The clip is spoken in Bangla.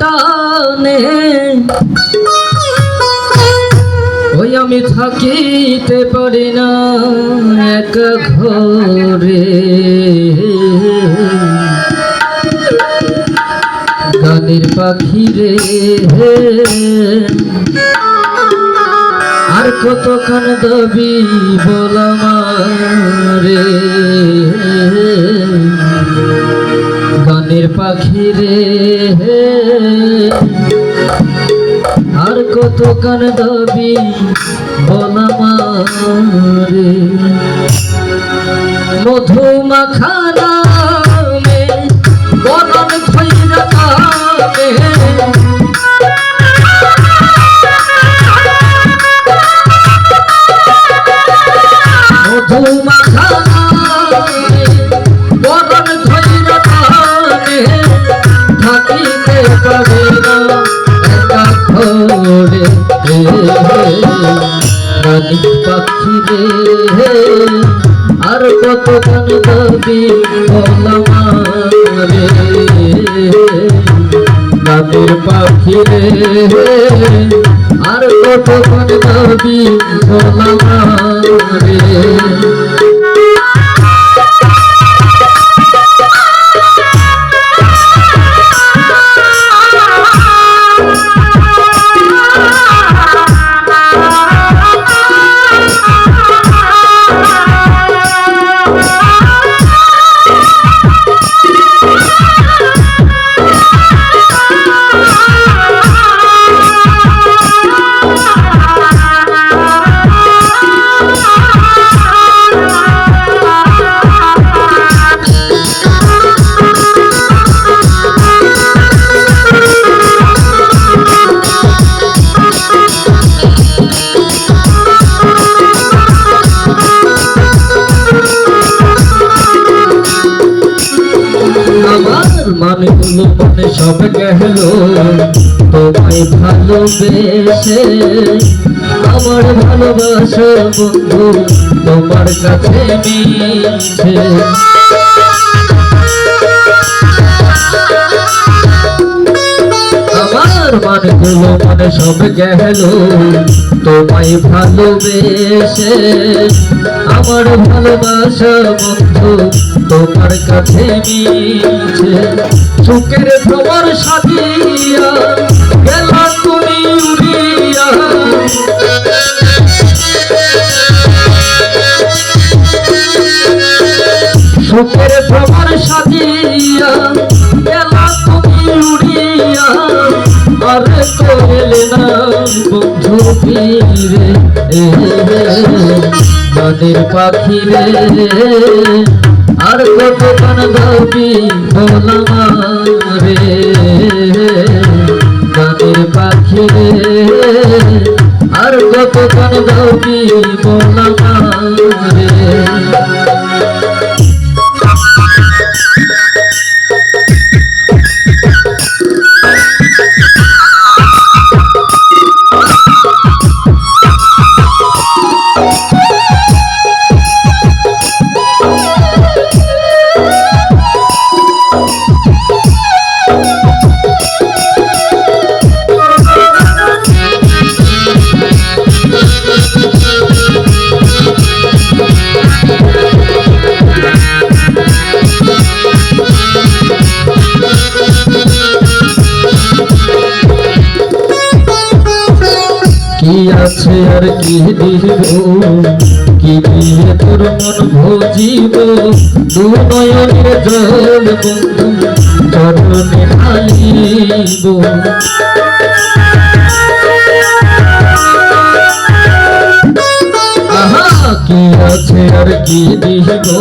টানে। ওই আমি থাকিতে পারি না এক ঘরে। গানের পাখি রে আর কত কান দাবি বলামারে গানের পাখি রে আর কত কান দাবি বলামারে মধুমাখানা মে বরণ খৈরা রানী পাখি রে আর কত গান পাখি রে আর কত গান আমার মানে হলো মানে সব গেল। তোমায় ভালোবেসে আমার ভালোবাসা বন্ধু তোমার কাছে মিছে আমার মানে হলো মানে সব গেল। তোমায় ভালোবেসে আমার ভালোবাসা বন্ধু তোমার কাছে মিছে সুখের ভ্রমর সাজিয়া গেলা তুমি উড়িয়া। সুখের ভ্রমর সাজিয়া করলে না বন্ধু ফিরে মনের পাখি রে আর কত কান গাবি বলমারে গানের পাখি রে আর কত কান গাবি বলমারে কি আছে আর কি দিব? কি দিয়ে তোর মন ভজিব? দু নয়নের জল চরণে ঢালিব। কি আছে আর কি দিব?